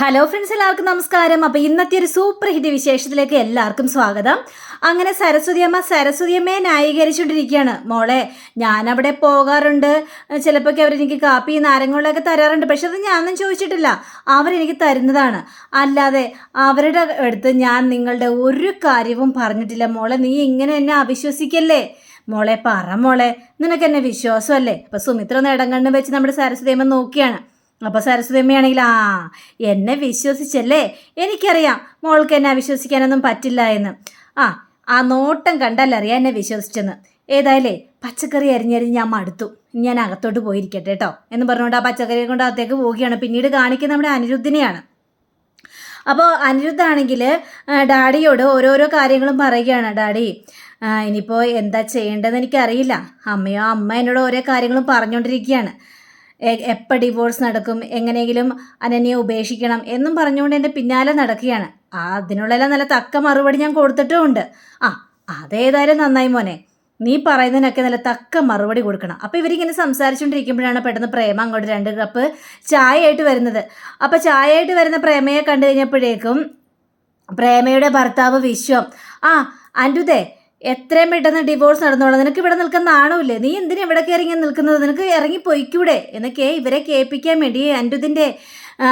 Hello friends എല്ലാവർക്കും നമസ്കാരം. അപ്പോൾ ഇന്നത്തെ ഒരു സൂപ്പർ ഹിറ്റ് വിശേഷത്തിലേക്ക് എല്ലാവർക്കും സ്വാഗതം. അങ്ങനെ സരസ്വതി അമ്മ സരസ്വതി അമ്മയെ ന്യായീകരിച്ചുകൊണ്ടിരിക്കുകയാണ് മോളെ ഞാനവിടെ പോകാറുണ്ട്. ചിലപ്പോൾ അവരെനിക്ക് കാപ്പി നാരങ്ങളൊക്കെ തരാറുണ്ട്. പക്ഷെ അത് ഞാനൊന്നും ചോദിച്ചിട്ടില്ല. അവരെനിക്ക് തരുന്നതാണ്. അല്ലാതെ അവരുടെ അടുത്ത് ഞാൻ നിങ്ങളുടെ ഒരു കാര്യവും പറഞ്ഞിട്ടില്ല. മോളെ നീ ഇങ്ങനെ എന്നെ അവിശ്വസിക്കല്ലേ? മോളെ പറ മോളെ. നിനക്ക് എന്നെ വിശ്വാസമല്ലേ? അപ്പൊ സുമിത്ര ഒന്ന് വെച്ച് നമ്മുടെ സരസ്വതി അമ്മ നോക്കിയാണ്. അപ്പോൾ സരസ്വതി അമ്മയാണെങ്കിൽ ആ എന്നെ വിശ്വസിച്ചല്ലേ? എനിക്കറിയാം മോൾക്ക് എന്നെ അവിശ്വസിക്കാനൊന്നും പറ്റില്ല എന്ന്. ആ ആ നോട്ടം കണ്ടല്ലറിയാം എന്നെ വിശ്വസിച്ചെന്ന്. ഏതായാലേ പച്ചക്കറി അരിഞ്ഞരിഞ്ഞ് ഞാൻ മടുത്തു. ഞാൻ അകത്തോട്ട് പോയിരിക്കട്ടെ കേട്ടോ എന്ന് പറഞ്ഞുകൊണ്ട് ആ പച്ചക്കറി കൊണ്ട് അകത്തേക്ക് പോവുകയാണ്. പിന്നീട് കാണിക്കുന്ന നമ്മുടെ അനിരുദ്ധിനെയാണ്. അപ്പോൾ അനിരുദ്ധാണെങ്കിൽ ഡാഡിയോട് ഓരോരോ കാര്യങ്ങളും പറയുകയാണ്. ഡാഡി ഇനിയിപ്പോൾ എന്താ ചെയ്യേണ്ടതെന്ന് എനിക്കറിയില്ല. അമ്മയോ അമ്മ എന്നോട് ഓരോ കാര്യങ്ങളും പറഞ്ഞുകൊണ്ടിരിക്കുകയാണ്. എപ്പോൾ ഡിവോഴ്സ് നടക്കും എങ്ങനെയെങ്കിലും അനന്യെ ഉപേക്ഷിക്കണം എന്നും പറഞ്ഞുകൊണ്ട് എന്റെ പിന്നാലെ നടക്കുകയാണ്. ആ അതിനുള്ളെല്ലാം നല്ല തക്ക മറുപടി ഞാൻ കൊടുത്തിട്ടുമുണ്ട്. ആ അതേതായാലും നന്നായി മോനെ. നീ പറയുന്നതിനൊക്കെ നല്ല തക്ക മറുപടി കൊടുക്കണം. അപ്പോൾ ഇവരിങ്ങനെ സംസാരിച്ചുകൊണ്ടിരിക്കുമ്പോഴാണ് പെട്ടെന്ന് പ്രേമ അങ്ങോട്ട് രണ്ട് കപ്പ് ചായയായിട്ട് വരുന്നത്. അപ്പോൾ ചായയായിട്ട് വരുന്ന പ്രേമയെ കണ്ടു കഴിഞ്ഞപ്പോഴേക്കും പ്രേമയുടെ ഭർത്താവ് വിശ്വം ആ അന്റുതേ എത്രയും പെട്ടെന്ന് ഡിവോഴ്സ് നടന്നോളാം. നിനക്ക് ഇവിടെ നിൽക്കാൻ നാണമില്ലേ? നീ എന്തിനാ ഇവിടെ കയറി ഇങ്ങനെ നിൽക്കുന്നത്? നിനക്ക് ഇറങ്ങി പൊയ്ക്കൂടെ? എന്നൊക്കെ ഇവരെ കേൾപ്പിക്കാൻ വേണ്ടി അന്റുദിന്റെ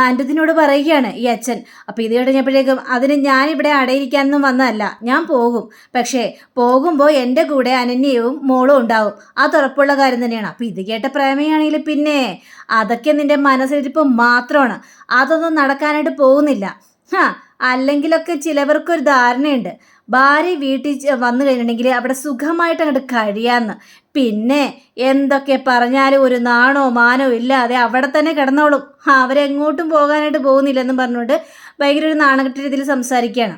അന്റുദിനോട് പറയുകയാണ് ഈ അച്ഛൻ. അപ്പോൾ ഇത് കഴിഞ്ഞപ്പോഴേക്കും അതിന് ഞാനിവിടെ അടയിരിക്കാനൊന്നും വന്നതല്ല. ഞാൻ പോകും. പക്ഷേ പോകുമ്പോൾ എന്റെ കൂടെ അനന്യവും മോളും ഉണ്ടാവും. അത് ഉറപ്പുള്ള കാര്യം തന്നെയാണ്. അപ്പോൾ ഇത് കേട്ട പ്രേമയാണെങ്കിൽ പിന്നെ അതൊക്കെ നിന്റെ മനസ്സിലിരിപ്പ് മാത്രമാണ്. അതൊന്നും നടക്കാനായിട്ട് പോകുന്നില്ല. ഹാ അല്ലെങ്കിലൊക്കെ ചിലവർക്കൊരു ധാരണയുണ്ട്. ഭാര്യ വീട്ടിൽ വന്നു കഴിഞ്ഞിട്ടുണ്ടെങ്കിൽ അവിടെ സുഖമായിട്ട് അങ്ങോട്ട് കഴിയാന്ന്. പിന്നെ എന്തൊക്കെ പറഞ്ഞാലും ഒരു നാണോ മാനോ ഇല്ലാതെ അവിടെ തന്നെ കിടന്നോളും. അവരെങ്ങോട്ടും പോകാനായിട്ട് പോകുന്നില്ലെന്നും പറഞ്ഞുകൊണ്ട് ഭയങ്കര ഒരു നാണകെട്ട രീതിയിൽ സംസാരിക്കുകയാണ്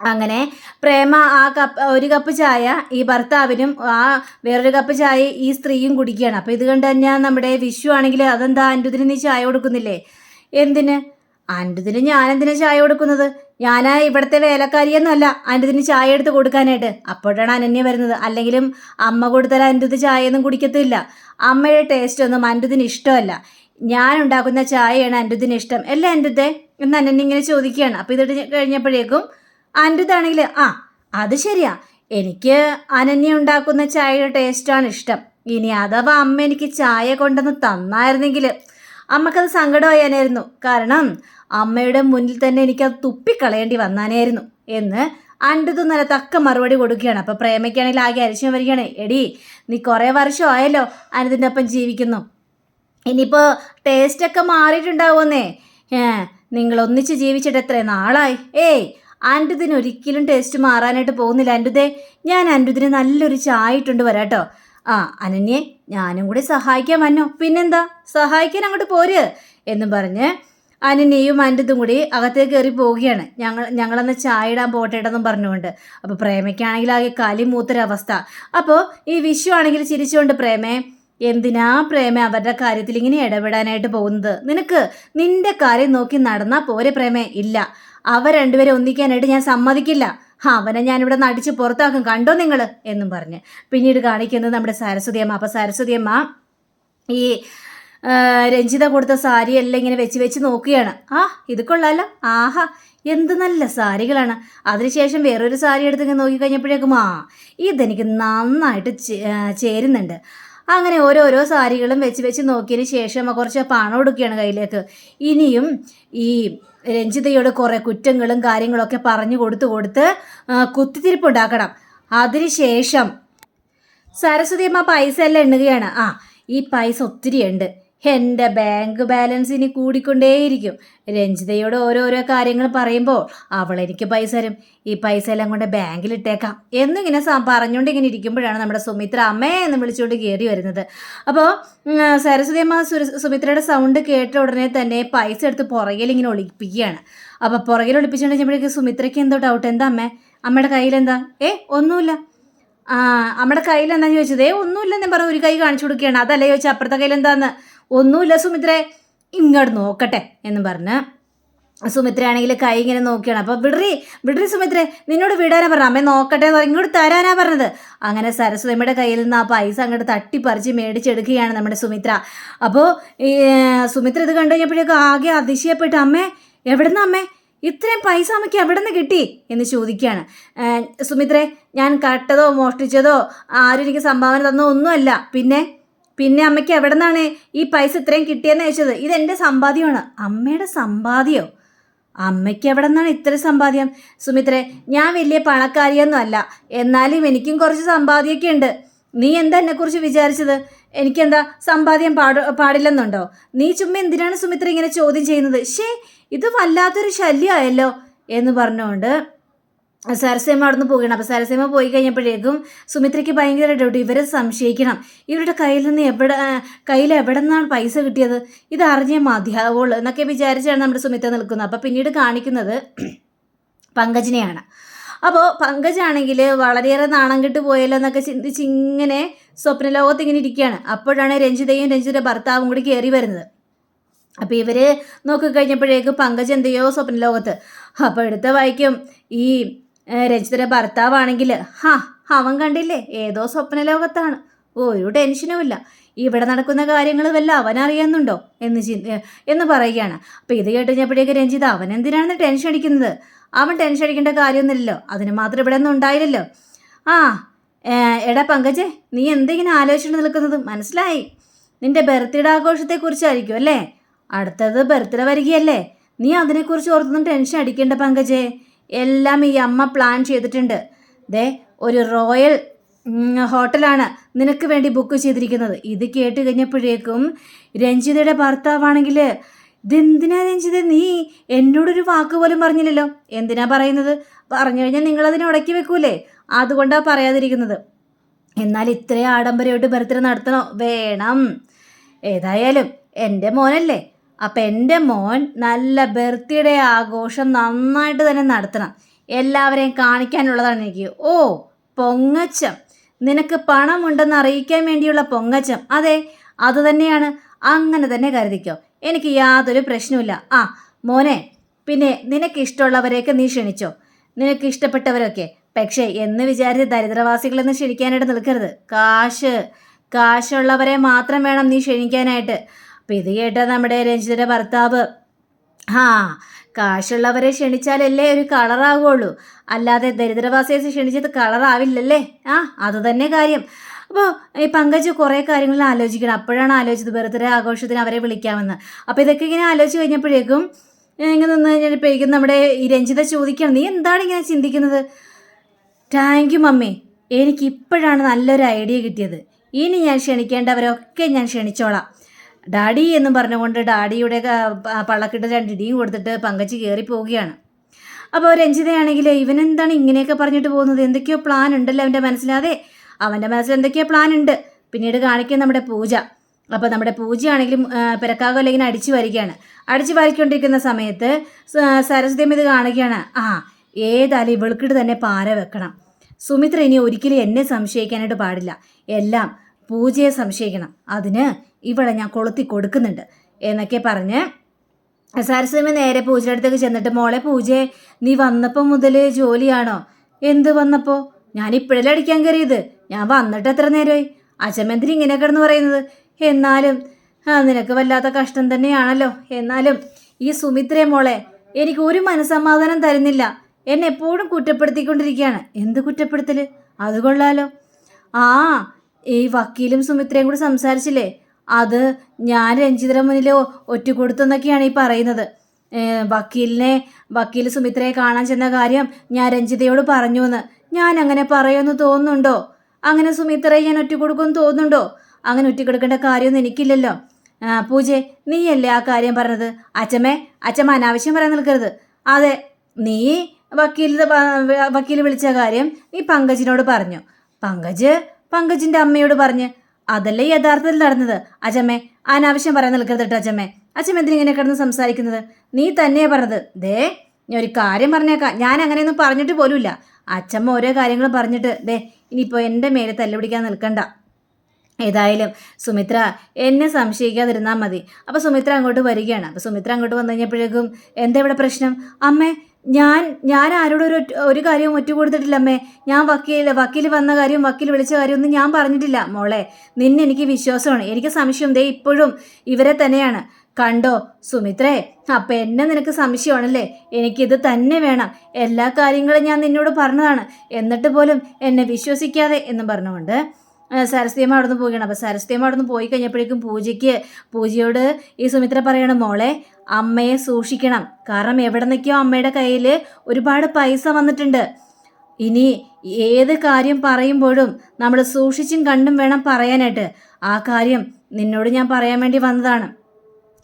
അങ്ങനെ പ്രേമ ആ കപ്പ് ഒരു കപ്പ് ചായ ഈ ഭർത്താവിനും ആ വേറൊരു കപ്പ് ചായ ഈ സ്ത്രീയും കുടിക്കുകയാണ്. അപ്പോൾ ഇത് കണ്ട് തന്നെ നമ്മുടെ വിഷു ആണെങ്കിൽ അതെന്താ അന്റെ നീ ചായ കൊടുക്കുന്നില്ലേ? എന്തിന്? അന്റുതിന് ഞാനെന്തിനാ ചായ കൊടുക്കുന്നത്? ഞാനാ ഇവിടുത്തെ വേലക്കാരിയൊന്നുമല്ല. അന്റുതിന് ചായ എടുത്ത് കൊടുക്കാനായിട്ട്. അപ്പോഴാണ് അനന്യ വരുന്നത്. അല്ലെങ്കിലും അമ്മ കൊടുത്താൽ ചായ ചായയൊന്നും കുടിക്കത്തില്ല. അമ്മയുടെ ടേസ്റ്റ് ഒന്നും അന്റുതിന് ഇഷ്ടമല്ല. ഞാൻ ഉണ്ടാക്കുന്ന ചായയാണ് അന്റുതിന് ഇഷ്ടം. അല്ല അന്റുത്തെ എന്ന് അനന്യ ഇങ്ങനെ ചോദിക്കുകയാണ്. അപ്പോൾ ഇതിട്ട് കഴിഞ്ഞപ്പോഴേക്കും അന്റുതാണെങ്കിൽ ആ അത് ശരിയാ. എനിക്ക് അനന്യ ഉണ്ടാക്കുന്ന ചായയുടെ ടേസ്റ്റാണ് ഇഷ്ടം. ഇനി അഥവാ അമ്മ എനിക്ക് ചായ കൊണ്ടുവന്ന് തന്നായിരുന്നെങ്കിൽ അമ്മക്കത് സങ്കടമായാനായിരുന്നു. കാരണം അമ്മയുടെ മുന്നിൽ തന്നെ എനിക്കത് തുപ്പിക്കളയേണ്ടി വന്നാനായിരുന്നു എന്ന് അണ്ടതും നല്ല തക്ക മറുപടി കൊടുക്കുകയാണ്. അപ്പോൾ പ്രേമയ്ക്കാണെങ്കിൽ ആകെ അരിശം വരികയാണ്. എടി നീ കുറേ വർഷമായല്ലോ അനതിന്റെ ഒപ്പം ജീവിക്കുന്നു. ഇനിയിപ്പോൾ ടേസ്റ്റൊക്കെ മാറിയിട്ടുണ്ടാവുമെന്നേ. ഏ നിങ്ങൾ ഒന്നിച്ച് ജീവിച്ചിട്ട് എത്ര നാളായി? ഏയ് അൻഡുദിന് ഒരിക്കലും ടേസ്റ്റ് മാറാനായിട്ട് പോകുന്നില്ല അൻഡുദേ ഞാൻ അൻഡുദിന് നല്ലൊരു ചായ ഇട്ടുണ്ട് വരാട്ടോ. ആ അനന്യെ ഞാനും കൂടി സഹായിക്കാൻ വന്നോ. പിന്നെന്താ? സഹായിക്കാൻ അങ്ങോട്ട് പോര് എന്നും പറഞ്ഞ് അനന്യയും അന്റതും കൂടി അകത്തേക്ക് കയറി പോവുകയാണ്. ഞങ്ങൾ ഞങ്ങളന്ന് ചായ ഇടാൻ പോട്ടേട്ടെന്നും പറഞ്ഞുകൊണ്ട്. അപ്പോൾ പ്രേമയ്ക്കാണെങ്കിൽ ആകെ കലി മൂത്തൊരവസ്ഥ. അപ്പോൾ ഈ വിഷു ആണെങ്കിൽ ചിരിച്ചുകൊണ്ട് പ്രേമേ എന്തിനാ പ്രേമേ അവരുടെ കാര്യത്തിൽ ഇങ്ങനെ ഇടപെടാനായിട്ട് പോകുന്നത്? നിനക്ക് നിന്റെ കാര്യം നോക്കി നടന്നാൽ പോരെ പ്രേമേ. ഇല്ല. അവ രണ്ടുപേരെ ഒന്നിക്കാനായിട്ട് ഞാൻ സമ്മതിക്കില്ല. അവനെ ഞാനിവിടെ നടിച്ച് പുറത്താക്കും. കണ്ടോ നിങ്ങൾ എന്നും പറഞ്ഞ്. പിന്നീട് കാണിക്കുന്നത് നമ്മുടെ സരസ്വതിയമ്മ സരസ്വതി അമ്മ ഈ രഞ്ജിത കൊടുത്ത സാരി എല്ലാം ഇങ്ങനെ വെച്ച് വെച്ച് നോക്കുകയാണ്. ആ ഇത് കൊള്ളാലോ. ആഹാ എന്ത് നല്ല സാരികളാണ്. അതിനുശേഷം വേറൊരു സാരി എടുത്ത് ഇങ്ങനെ നോക്കിക്കഴിഞ്ഞപ്പോഴേക്കും ആ ഇതെനിക്ക് നന്നായിട്ട് ചേരുന്നുണ്ട്. അങ്ങനെ ഓരോരോ സാരികളും വെച്ച് വെച്ച് നോക്കിയതിന് ശേഷം കുറച്ച് പണം എടുക്കുകയാണ് കയ്യിലേക്ക്. ഇനിയും ഈ രഞ്ജിതയോട് കുറേ കുറ്റങ്ങളും കാര്യങ്ങളൊക്കെ പറഞ്ഞു കൊടുത്ത് കൊടുത്ത് കുത്തിത്തിരിപ്പുണ്ടാക്കണം അതിനുശേഷം സരസ്വതി അമ്മ പൈസ എല്ലാം എണ്ണുകയാണ്. ആ ഈ പൈസ ഒത്തിരി ഉണ്ട് എന്റെ ബാങ്ക് ബാലൻസ് ഇനി കൂടിക്കൊണ്ടേയിരിക്കും. രഞ്ജിതയോട് ഓരോരോ കാര്യങ്ങൾ പറയുമ്പോൾ അവൾ എനിക്ക് പൈസ തരും. ഈ പൈസ എല്ലാം കൊണ്ട് ബാങ്കിൽ ഇട്ടേക്കാം എന്നിങ്ങനെ പറഞ്ഞുകൊണ്ട് ഇങ്ങനെ ഇരിക്കുമ്പോഴാണ് നമ്മുടെ സുമിത്ര അമ്മേ എന്ന് വിളിച്ചുകൊണ്ട് കയറി വരുന്നത്. അപ്പോൾ സരസ്വതി അമ്മ സുമിത്രയുടെ സൗണ്ട് കേട്ട ഉടനെ തന്നെ പൈസ എടുത്ത് പുറകിൽ ഇങ്ങനെ ഒളിപ്പിക്കുകയാണ്. അപ്പോൾ പുറകിൽ ഒളിപ്പിച്ചുകൊണ്ടിരിക്കുമ്പോഴേക്ക് സുമിത്രയ്ക്ക് എന്തോ ഡൗട്ട് എന്താ അമ്മേ? അമ്മയുടെ കയ്യിലെന്താ ഏ ഒന്നുമില്ല. ആ നമ്മുടെ കയ്യിൽ എന്താ ചോദിച്ചത്? ഒന്നുമില്ല ഞാൻ പറഞ്ഞു ഒരു കൈ കാണിച്ചു കൊടുക്കുകയാണ്. അതല്ലേ ചോദിച്ചാൽ അപ്പുറത്തെ കയ്യിൽ എന്താന്ന്? ഒന്നുമില്ല സുമിത്രേ ഇങ്ങോട്ട് നോക്കട്ടെ എന്ന് പറഞ്ഞ് സുമിത്രയാണെങ്കിൽ കൈ ഇങ്ങനെ നോക്കിയാണ്. അപ്പോൾ വിടറി വിടറി സുമിത്രേ നിന്നോട് വിടാനാ പറഞ്ഞത്. അമ്മ നോക്കട്ടെ ഇങ്ങോട്ട് തരാനാ പറഞ്ഞത്. അങ്ങനെ സരസ്വതിയുടെ കയ്യിൽ നിന്ന് ആ പൈസ അങ്ങോട്ട് തട്ടിപ്പറിച്ച് മേടിച്ചെടുക്കുകയാണ് നമ്മുടെ സുമിത്ര. അപ്പോൾ സുമിത്ര ഇത് കണ്ടു കഴിഞ്ഞപ്പോഴേക്കും ആകെ അതിശയപ്പെട്ടു അമ്മേ എവിടുന്ന അമ്മേ? ഇത്രയും പൈസ അമ്മയ്ക്ക് എവിടെ നിന്ന് കിട്ടി? എന്ന് ചോദിക്കുകയാണ്. "ഏ, സുമിത്രേ ഞാൻ കട്ടതോ മോഷ്ടിച്ചതോ ആരും എനിക്ക് സംഭാവന തന്നോ ഒന്നുമല്ല. പിന്നെ? പിന്നെ അമ്മയ്ക്ക് എവിടെ നിന്നാണ് ഈ പൈസ ഇത്രയും കിട്ടിയെന്ന് ചോദിച്ചത്? ഇതെന്റെ സമ്പാദ്യമാണ്. അമ്മയുടെ സമ്പാദ്യം? അമ്മയ്ക്ക് എവിടെ നിന്നാണ് ഇത്ര സമ്പാദ്യം? സുമിത്രേ ഞാൻ വലിയ പണക്കാരിയൊന്നും അല്ല. എന്നാലും എനിക്കും കുറച്ച് സമ്പാദ്യമൊക്കെ ഉണ്ട്. നീ എന്താ എന്നെക്കുറിച്ച് വിചാരിച്ചത്? എനിക്കെന്താ സമ്പാദ്യം പാട പാടില്ലെന്നുണ്ടോ? നീ ചുമ്മാ എന്തിനാണ് സുമിത്ര ഇങ്ങനെ ചോദ്യം ചെയ്യുന്നത്? ഷേ ഇത് വല്ലാത്തൊരു ശല്യമായല്ലോ എന്ന് പറഞ്ഞുകൊണ്ട് സരസ്യമ്മ അവിടെ നിന്ന് പോവുകയാണ്. അപ്പോൾ സരസേമ പോയി കഴിഞ്ഞപ്പോഴേക്കും സുമിത്രയ്ക്ക് ഭയങ്കര ഡൗട്ട് ഇവരെ സംശയിക്കണം. ഇവരുടെ കയ്യിൽ നിന്ന് എവിടെ കയ്യിൽ എവിടെ നിന്നാണ് പൈസ കിട്ടിയത്? ഇത് അറിഞ്ഞേ മതിയാവുള്ളൂ എന്നൊക്കെ വിചാരിച്ചാണ് നമ്മുടെ സുമിത്ര നിൽക്കുന്നത്. അപ്പോൾ പിന്നീട് കാണിക്കുന്നത് പങ്കജിനെയാണ്. അപ്പോൾ പങ്കജാണെങ്കിൽ വളരെയേറെ നാണം കെട്ട് പോയല്ലോ എന്നൊക്കെ ചിന്തിച്ച് ഇങ്ങനെ സ്വപ്നലോകത്ത് ഇങ്ങനെ ഇരിക്കുകയാണ്. അപ്പോഴാണ് രഞ്ജിതയും രഞ്ജിതയുടെ ഭർത്താവും കൂടി കയറി വരുന്നത്. അപ്പോൾ ഇവർ നോക്കിക്കഴിഞ്ഞപ്പോഴേക്കും പങ്കജ് എന്തെയോ സ്വപ്നലോകത്ത്. അപ്പോൾ എടുത്ത വായിക്കും ഈ രഞ്ജിതയുടെ ഭർത്താവാണെങ്കിൽ ഹാ അവൻ കണ്ടില്ലേ? ഏതോ സ്വപ്ന ലോകത്താണ് ഒരു ടെൻഷനുമില്ല. ഇവിടെ നടക്കുന്ന കാര്യങ്ങൾ വല്ല അവൻ അറിയുന്നുണ്ടോ എന്ന് ചി എന്ന് പറയുകയാണ്. അപ്പോൾ ഇത് കേട്ട് കഴിഞ്ഞപ്പോഴേക്ക് രഞ്ജിത അവൻ എന്തിനാണെന്ന് ടെൻഷൻ അടിക്കുന്നത് അവൻ ടെൻഷൻ അടിക്കേണ്ട കാര്യമൊന്നുമില്ലല്ലോ. അതിന് മാത്രം ഇവിടെ ഒന്നും ഉണ്ടായില്ലല്ലോ. ആ എടാ പങ്കജെ നീ എന്തെങ്കിലും ആലോചിച്ചു നിൽക്കുന്നത്? മനസ്സിലായി. നിന്റെ ബർത്ത്ഡേ ആഘോഷത്തെക്കുറിച്ചായിരിക്കും അല്ലേ? അടുത്തത് ബർത്ത്ഡേ വരികയല്ലേ? നീ അതിനെക്കുറിച്ച് ഓർത്തൊന്നും ടെൻഷൻ അടിക്കേണ്ട പങ്കജെ. എല്ലാം ഈ അമ്മ പ്ലാൻ ചെയ്തിട്ടുണ്ട്. ദേ ഒരു റോയൽ ഹോട്ടലാണ് നിനക്ക് വേണ്ടി ബുക്ക് ചെയ്തിരിക്കുന്നത്. ഇത് കേട്ട് കഴിഞ്ഞപ്പോഴേക്കും രഞ്ജിതയുടെ ഭർത്താവാണെങ്കിൽ ഇതെന്തിനാ രഞ്ജിത നീ എന്നോടൊരു വാക്ക് പോലും പറഞ്ഞില്ലല്ലോ? എന്തിനാ പറയുന്നത്? പറഞ്ഞു കഴിഞ്ഞാൽ നിങ്ങളതിനെ ഉടക്കി വെക്കൂലേ? അതുകൊണ്ടാണ് പറയാതിരിക്കുന്നത്. എന്നാൽ ഇത്രയും ആഡംബരമായിട്ട് ബർത്ത്ഡേ നടത്തണോ? വേണം. ഏതായാലും എന്റെ മോനല്ലേ അപ്പം എന്റെ മോൻ നല്ല ബർത്ത്ഡേ ആഘോഷം നന്നായിട്ട് തന്നെ നടത്തണം. എല്ലാവരെയും കാണിക്കാനുള്ളതാണ് എനിക്ക്. ഓ പൊങ്ങച്ചം. നിനക്ക് പണമുണ്ടെന്ന് അറിയിക്കാൻ വേണ്ടിയുള്ള പൊങ്ങച്ചം. അതെ അതുതന്നെയാണ് അങ്ങനെ തന്നെ കരുതിക്കോ. എനിക്ക് യാതൊരു പ്രശ്നവുമില്ല. ആ മോനെ പിന്നെ നിനക്ക് ഇഷ്ടമുള്ളവരെയൊക്കെ നീ ക്ഷണിച്ചോ? നിനക്ക് ഇഷ്ടപ്പെട്ടവരൊക്കെ? പക്ഷേ എന്ന് വിചാരിച്ച് ദരിദ്രവാസികളെന്ന് ക്ഷണിക്കാനായിട്ട് നിൽക്കരുത്. കാശ്. കാശുള്ളവരെ മാത്രം വേണം നീ ക്ഷണിക്കാനായിട്ട്. അപ്പം ഇത് കേട്ട നമ്മുടെ രഞ്ജിതയുടെ ഭർത്താവ്. ആ കാശുള്ളവരെ ക്ഷണിച്ചാലല്ലേ ഒരു കളറാകുള്ളൂ അല്ലാതെ ദരിദ്രവാസിയെ ക്ഷണിച്ചത് കളറാവില്ലല്ലേ? ആ അത് തന്നെ കാര്യം. അപ്പോൾ ഈ പങ്കജ് കുറേ കാര്യങ്ങൾ ആലോചിക്കണം. അപ്പോഴാണ് ആലോചിച്ചത് ബർത്ത്ഡേ ആഘോഷത്തിന് അവരെ വിളിക്കാമെന്ന്. അപ്പോൾ ഇതൊക്കെ ഇങ്ങനെ ആലോചിച്ച് കഴിഞ്ഞപ്പോഴേക്കും ഇങ്ങനെ നിന്ന് കഴിഞ്ഞപ്പോഴേക്കും നമ്മുടെ ഈ രഞ്ജിത ചോദിക്കണം നീ എന്താണ് ഇങ്ങനെ ചിന്തിക്കുന്നത്? Thank you mummy. എനിക്കിപ്പോഴാണ് നല്ലൊരു ഐഡിയ കിട്ടിയത്. ഇനി ഞാൻ ക്ഷണിക്കേണ്ടവരൊക്കെ ഞാൻ ക്ഷണിച്ചോളാം. ഡാഡി എന്ന് പറഞ്ഞുകൊണ്ട് ഡാഡിയുടെ പള്ളക്കിട്ട് രണ്ടിടിയും കൊടുത്തിട്ട് പങ്കച്ച് കയറി പോവുകയാണ്. അപ്പോൾ രഞ്ജിതയാണെങ്കിൽ ഇവനെന്താണ് ഇങ്ങനെയൊക്കെ പറഞ്ഞിട്ട് പോകുന്നത്? എന്തൊക്കെയോ പ്ലാൻ ഉണ്ടല്ലോ അവന്റെ മനസ്സിലാതെ? അവന്റെ മനസ്സിൽ എന്തൊക്കെയോ പ്ലാൻ ഉണ്ട്. പിന്നീട് കാണിക്കും നമ്മുടെ പൂജ. അപ്പോൾ നമ്മുടെ പൂജയാണെങ്കിലും പിറക്കാകോ ഇങ്ങനെ അടിച്ചു വരികയാണ് അടിച്ചു വരിക്കൊണ്ടിരിക്കുന്ന സമയത്ത് സരസ്വതിയും ഇത് കാണുകയാണ്. ആ ഏതായാലും ഇവൾക്കിട്ട് തന്നെ പാര വെക്കണം. സുമിത്ര ഇനി ഒരിക്കലും എന്നെ സംശയിക്കാനായിട്ട് പാടില്ല. എല്ലാം പൂജയെ സംശയിക്കണം. അതിന് ഇവളെ ഞാൻ കൊളുത്തി കൊടുക്കുന്നുണ്ട് എന്നൊക്കെ പറഞ്ഞ് സരസ്വമി നേരെ പൂജയുടെ അടുത്തേക്ക് ചെന്നിട്ട് മോളെ പൂജയെ നീ വന്നപ്പോൾ മുതൽ ജോലിയാണോ? എന്ത് വന്നപ്പോൾ ഞാൻ ഇപ്പോഴല്ലേ അടിക്കാൻ കയറിയത്? ഞാൻ വന്നിട്ട് എത്ര നേരമായി അച്ഛമെന്തിന് ഇങ്ങനെ കിടന്ന് പറയുന്നത്? എന്നാലും നിനക്ക് വല്ലാത്ത കഷ്ടം തന്നെയാണല്ലോ. എന്നാലും ഈ സുമിത്രയെ മോളെ എനിക്ക് ഒരു മനസമാധാനം തരുന്നില്ല. എന്നെ എപ്പോഴും കുറ്റപ്പെടുത്തിക്കൊണ്ടിരിക്കുകയാണ്. എന്ത് കുറ്റപ്പെടുത്തൽ അത് കൊള്ളാലോ. ആ ഈ വക്കീലും സുമിത്രയും കൂടി സംസാരിച്ചില്ലേ? അത് ഞാൻ രഞ്ജിതര മുന്നിൽ ഒറ്റുകൊടുത്തെന്നൊക്കെയാണ് ഈ പറയുന്നത്. വക്കീലിനെ വക്കീൽ സുമിത്രയെ കാണാൻ ചെന്ന കാര്യം ഞാൻ രഞ്ജിതയോട് പറഞ്ഞു എന്ന് ഞാൻ അങ്ങനെ പറയുമെന്ന് തോന്നുന്നുണ്ടോ? അങ്ങനെ സുമിത്രയെ ഞാൻ ഒറ്റ കൊടുക്കുമെന്ന് തോന്നുന്നുണ്ടോ? അങ്ങനെ ഒറ്റക്കൊടുക്കേണ്ട കാര്യമൊന്നും എനിക്കില്ലല്ലോ. പൂജെ നീയല്ലേ ആ കാര്യം പറഞ്ഞത്? അച്ഛമ്മേ അച്ഛമ്മ അനാവശ്യം പറയാൻ നിൽക്കരുത്. അതെ നീ വക്കീൽ വക്കീൽ വിളിച്ച കാര്യം നീ പങ്കജിനോട് പറഞ്ഞു. പങ്കജ് പങ്കജിന്റെ അമ്മയോട് പറഞ്ഞ് അതല്ലേ യഥാർത്ഥത്തിൽ നടന്നത്? അച്ഛമ്മേ അനാവശ്യം പറയാൻ നിൽക്കരുത് കേട്ടോ അച്ഛമ്മേ അച്ഛൻ എന്തിനിങ്ങനെ കിടന്ന് സംസാരിക്കുന്നത്? നീ തന്നെയാ പറഞ്ഞത്. ദേ ഞാൻ ഒരു കാര്യം പറഞ്ഞേക്കാം. ഞാൻ അങ്ങനെയൊന്നും പറഞ്ഞിട്ട് പോലുമില്ല. അച്ഛമ്മ ഓരോ കാര്യങ്ങളും പറഞ്ഞിട്ട് ദേ ഇനിയിപ്പോൾ എന്റെ മേലെ തല്ലുപിടിക്കാൻ നിൽക്കണ്ട. ഏതായാലും സുമിത്ര എന്നെ സംശയിക്കാതിരുന്നാൽ മതി. അപ്പോൾ സുമിത്ര അങ്ങോട്ട് വരികയാണ്. അപ്പോൾ സുമിത്ര അങ്ങോട്ട് വന്നു കഴിഞ്ഞപ്പോഴേക്കും എന്താ ഇവിടെ പ്രശ്നം? അമ്മേ ഞാൻ ഞാൻ ആരോടും ഒരു ഒരു കാര്യവും ഒറ്റ കൊടുത്തിട്ടില്ല അമ്മേ. ഞാൻ വക്കീൽ വക്കീൽ വന്ന കാര്യം വക്കീൽ വിളിച്ച കാര്യം ഒന്നും ഞാൻ പറഞ്ഞിട്ടില്ല. മോളെ നിന്നെ എനിക്ക് വിശ്വാസമാണ്. എനിക്ക് സംശയം ദേ ഇപ്പോഴും ഇവരെ തന്നെയാണ്. കണ്ടോ സുമിത്രേ അപ്പം എന്നെ നിനക്ക് സംശയമാണല്ലേ? എനിക്കിത് തന്നെ വേണം. എല്ലാ കാര്യങ്ങളും ഞാൻ നിന്നോട് പറഞ്ഞതാണ്. എന്നിട്ട് പോലും എന്നെ വിശ്വസിക്കാതെ എന്ന് പറഞ്ഞുകൊണ്ട് സരസ്വതിയമ്മ അവിടെ നിന്ന് പോവുകയാണ്. അപ്പോൾ സരസ്വതിയമ്മ അവിടെ നിന്ന് പോയി കഴിഞ്ഞപ്പോഴേക്കും പൂജയ്ക്ക് പൂജയോട് ഈ സുമിത്ര പറയണം മോളെ അമ്മയെ സൂക്ഷിക്കണം. കാരണം എവിടെ നിൽക്കോ അമ്മയുടെ കയ്യിൽ ഒരുപാട് പൈസ വന്നിട്ടുണ്ട്. ഇനി ഏത് കാര്യം പറയുമ്പോഴും നമ്മൾ സൂക്ഷിച്ചും കണ്ടും വേണം പറയാനായിട്ട്. ആ കാര്യം നിന്നോട് ഞാൻ പറയാൻ വേണ്ടി വന്നതാണ്.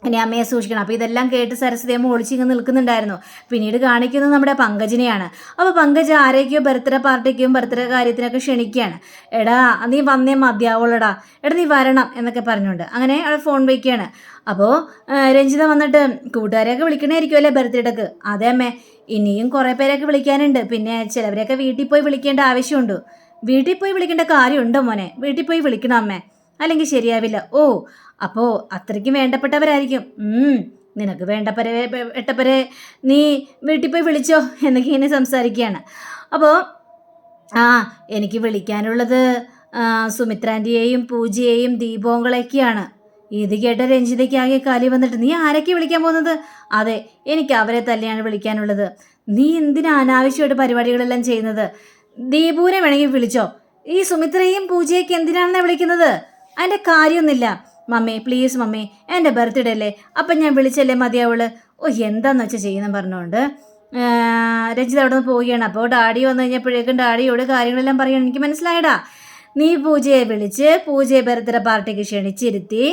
ഇനി അമ്മയെ സൂക്ഷിക്കണം. അപ്പോൾ ഇതെല്ലാം കേട്ട് സരസ്വതി അമ്മ ഒളിച്ചിങ്ങ് നിൽക്കുന്നുണ്ടായിരുന്നു. പിന്നീട് കാണിക്കുന്നത് നമ്മുടെ പങ്കജിനെയാണ്. അപ്പോൾ പങ്കജ് ആരേക്കോ ബർത്ത്ഡേ പാർട്ടിക്കും ബർത്ത്ഡേ കാര്യത്തിനൊക്കെ ക്ഷണിക്കുകയാണ്. എടാ നീ വന്നേ മതിയാവുള്ളടാ. എടാ നീ വരണം എന്നൊക്കെ പറഞ്ഞുകൊണ്ട് അങ്ങനെ അവിടെ ഫോൺ വയ്ക്കുകയാണ്. അപ്പോൾ രഞ്ജിത വന്നിട്ട് കൂട്ടുകാരെയൊക്കെ വിളിക്കണമായിരിക്കും അല്ലേ ബർത്ത്ഡേക്ക് അതേ അമ്മേ ഇനിയും കുറേ പേരൊക്കെ വിളിക്കാനുണ്ട്. പിന്നെ ചിലവരെയൊക്കെ വീട്ടിൽ പോയി വിളിക്കേണ്ട ആവശ്യമുണ്ട്. വീട്ടിൽ പോയി വിളിക്കേണ്ട കാര്യമുണ്ടോ മോനെ? വീട്ടിൽ പോയി വിളിക്കണം അമ്മേ. അല്ലെങ്കിൽ ശരിയാവില്ല. ഓ അപ്പോൾ അത്രയ്ക്കും വേണ്ടപ്പെട്ടവരായിരിക്കും. നിനക്ക് വേണ്ടപ്പരെ വേട്ടപ്പരെ നീ വീട്ടിൽ പോയി വിളിച്ചോ എന്നൊക്കെ ഇങ്ങനെ സംസാരിക്കുകയാണ്. അപ്പോൾ ആ എനിക്ക് വിളിക്കാനുള്ളത് സുമിത്രാന്റെയും പൂജയെയും ദീപോങ്ങളൊക്കെയാണ് ഇത് കേട്ട രഞ്ജിതയ്ക്കാകെ കാലി വന്നിട്ട് നീ ആരൊക്കെ വിളിക്കാൻ പോകുന്നത്? അതെ എനിക്ക് അവരെ തന്നെയാണ് വിളിക്കാനുള്ളത്. നീ എന്തിനാ അനാവശ്യമായിട്ട് പരിപാടികളെല്ലാം ചെയ്യുന്നത്? ദീപുവിനെ വേണമെങ്കിൽ വിളിച്ചോ. ഈ സുമിത്രയും പൂജയൊക്കെ എന്തിനാണെന്നെ വിളിക്കുന്നത്? അതിന്റെ കാര്യമൊന്നുമില്ല. മമ്മി പ്ലീസ് മമ്മി എന്റെ ബർത്ത്ഡേ അല്ലേ? അപ്പം ഞാൻ വിളിച്ചല്ലേ മതിയാവൾ ഓ എന്താന്ന് വെച്ചാൽ ചെയ്യുന്ന പറഞ്ഞുകൊണ്ട് രഞ്ജിത് അവിടെ നിന്ന് പോവുകയാണ്. അപ്പോൾ ഡാഡി വന്നു കഴിഞ്ഞപ്പോഴേക്കും ഡാഡിയോട് കാര്യങ്ങളെല്ലാം പറയണം എനിക്ക് മനസ്സിലായടാ. നീ പൂജയെ വിളിച്ച് പൂജയെ ബർത്ത്ഡേ പാർട്ടിക്ക് ക്ഷണിച്ചിരുത്തി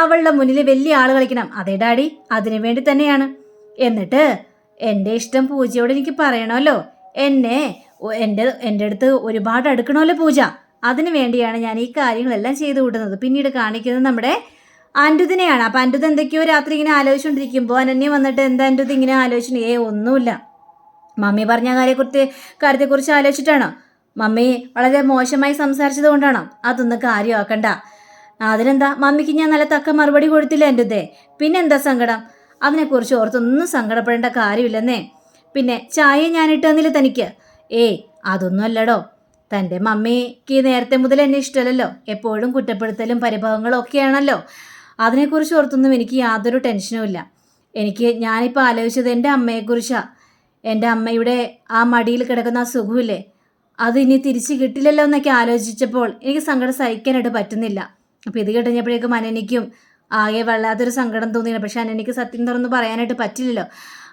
അവളുടെ മുന്നിൽ വലിയ ആൾ കളിക്കണം. അതേ ഡാഡി അതിനു വേണ്ടി തന്നെയാണ്. എന്നിട്ട് എന്റെ ഇഷ്ടം പൂജയോട് എനിക്ക് പറയണമല്ലോ. എന്നെ എന്റെ എന്റെ അടുത്ത് ഒരുപാട് അടുക്കണമല്ലോ പൂജ. അതിനു വേണ്ടിയാണ് ഞാൻ ഈ കാര്യങ്ങളെല്ലാം ചെയ്തു കൂട്ടുന്നത്. പിന്നീട് കാണിക്കുന്നത് നമ്മുടെ അൻഡുദിനെയാണ് അപ്പം അൻഡുദ് എന്തൊക്കെയോ രാത്രി ഇങ്ങനെ ആലോചിച്ചുകൊണ്ടിരിക്കുമ്പോൾ അനന്യ വന്നിട്ട് എന്താ അൻഡുദ് ഇങ്ങനെ ആലോചിച്ചു ഏ ഒന്നുമില്ല. മമ്മി പറഞ്ഞ കാര്യത്തെക്കുറിച്ച് കാര്യത്തെക്കുറിച്ച് ആലോചിച്ചിട്ടാണോ? മമ്മി വളരെ മോശമായി സംസാരിച്ചത് കൊണ്ടാണോ? അതൊന്നും കാര്യമാക്കണ്ട. അതിനെന്താ? മമ്മിക്ക് ഞാൻ നല്ല തക്ക മറുപടി കൊടുത്തില്ല എന്റെ പിന്നെന്താ സങ്കടം? അതിനെക്കുറിച്ച് ഓർത്തൊന്നും സങ്കടപ്പെടേണ്ട കാര്യമില്ലെന്നേ. പിന്നെ ചായ ഞാൻ തന്നില്ല തനിക്ക്? ഏയ് അതൊന്നും അല്ലടോ. തന്റെ മമ്മിക്ക് നേരത്തെ മുതൽ എന്നെ ഇഷ്ടമല്ലല്ലോ. എപ്പോഴും കുറ്റപ്പെടുത്തലും പരിഭവങ്ങളും ഒക്കെയാണല്ലോ. അതിനെക്കുറിച്ച് ഓർത്തൊന്നും എനിക്ക് യാതൊരു ടെൻഷനും ഇല്ല. എനിക്ക് ഞാനിപ്പോൾ ആലോചിച്ചത് എന്റെ അമ്മയെക്കുറിച്ചാണ് എന്റെ അമ്മയുടെ ആ മടിയിൽ കിടക്കുന്ന ആ സുഖമില്ലേ? അത് ഇനി തിരിച്ച് കിട്ടില്ലല്ലോ എന്നൊക്കെ ആലോചിച്ചപ്പോൾ എനിക്ക് സങ്കടം സഹിക്കാനായിട്ട് പറ്റുന്നില്ല. അപ്പോൾ ഇത് കിട്ടഞ്ഞപ്പോഴേക്കും അനനിക്കും ആകെ വല്ലാത്തൊരു സങ്കടം തോന്നിയില്ല. പക്ഷെ അനനിക്ക് സത്യം തുറന്ന് പറയാനായിട്ട് പറ്റില്ലല്ലോ.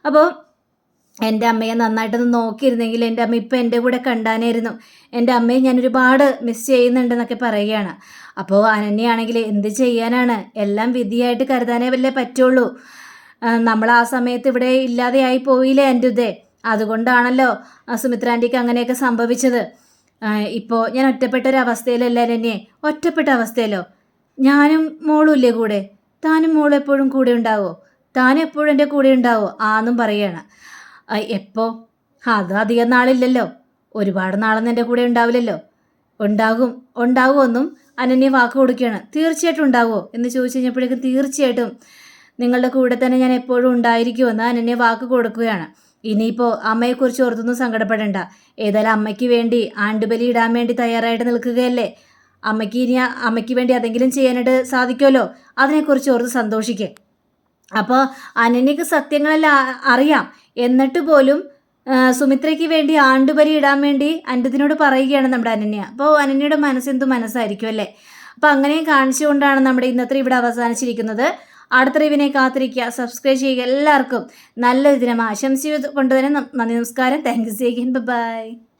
അപ്പോൾ എന്റെ അമ്മയെ നന്നായിട്ടൊന്ന് നോക്കിയിരുന്നെങ്കിൽ എന്റെ അമ്മ ഇപ്പം എന്റെ കൂടെ കണ്ടാനായിരുന്നു. എന്റെ അമ്മയെ ഞാൻ ഒരുപാട് മിസ് ചെയ്യുന്നുണ്ടെന്നൊക്കെ പറയുകയാണ്. അപ്പോൾ അനന്യാണെങ്കിൽ എന്ത് ചെയ്യാനാണ്? എല്ലാം വിധിയായിട്ട് കരുതാനേ വല്ലേ പറ്റുള്ളൂ. നമ്മൾ ആ സമയത്ത് ഇവിടെ ഇല്ലാതെയായി പോയില്ലേ എന്റെ ഇതേ അതുകൊണ്ടാണല്ലോ സുമിത്രാന്റിക്ക് അങ്ങനെയൊക്കെ സംഭവിച്ചത്. ഇപ്പോൾ ഞാൻ ഒറ്റപ്പെട്ട ഒരു അവസ്ഥയിലല്ല എന്നെ ഒറ്റപ്പെട്ട അവസ്ഥയിലോ ഞാനും മോളും ഇല്ലേ കൂടെ? താനും മോളും എപ്പോഴും കൂടെ ഉണ്ടാവോ? താനും എപ്പോഴും എന്റെ കൂടെ ഉണ്ടാവോ? ആന്നും പറയുകയാണ്. എപ്പോ? അത് അധികം നാളില്ലല്ലോ. ഒരുപാട് നാളൊന്നും എന്റെ കൂടെ ഉണ്ടാവില്ലല്ലോ. ഉണ്ടാകും ഉണ്ടാകുമെന്നും അനന്യ വാക്ക് കൊടുക്കുകയാണ്. തീർച്ചയായിട്ടും ഉണ്ടാകുമോ എന്ന് ചോദിച്ചു കഴിഞ്ഞപ്പോഴേക്കും തീർച്ചയായിട്ടും നിങ്ങളുടെ കൂടെ തന്നെ ഞാൻ എപ്പോഴും ഉണ്ടായിരിക്കുമെന്ന് അനന്യ വാക്ക് കൊടുക്കുകയാണ്. ഇനിയിപ്പോൾ അമ്മയെക്കുറിച്ച് ഓർത്തൊന്നും സങ്കടപ്പെടേണ്ട. ഏതായാലും അമ്മയ്ക്ക് വേണ്ടി ആണ്ടുബലി ഇടാൻ വേണ്ടി തയ്യാറായിട്ട് നിൽക്കുകയല്ലേ? അമ്മയ്ക്ക് ഇനി അമ്മയ്ക്ക് വേണ്ടി അതെങ്കിലും ചെയ്യാനായിട്ട് സാധിക്കുമല്ലോ? അതിനെക്കുറിച്ച് ഓർത്ത് സന്തോഷിക്കേ. അപ്പോൾ അനന്യക്ക് സത്യങ്ങളെല്ലാം അറിയാം. എന്നിട്ട് പോലും സുമിത്രയ്ക്ക് വേണ്ടി ആണ്ടുപരി ഇടാൻ വേണ്ടി അൻഡത്തിനോട് പറയുകയാണ് നമ്മുടെ അനന്യ. അപ്പോൾ അനന്യയുടെ മനസ്സെന്തു മനസ്സായിരിക്കും അല്ലേ? അപ്പോൾ അങ്ങനെയും കാണിച്ചുകൊണ്ടാണ് നമ്മുടെ ഇന്നത്തെ ഇവിടെ അവസാനിച്ചിരിക്കുന്നത്. അടുത്ത റിവിനെ കാത്തിരിക്കുക. സബ്സ്ക്രൈബ് ചെയ്യുക. എല്ലാവർക്കും നല്ലൊരു ദിനം ആശംസിച്ചുകൊണ്ട് തന്നെ നന്ദി നമസ്കാരം. Thank you C by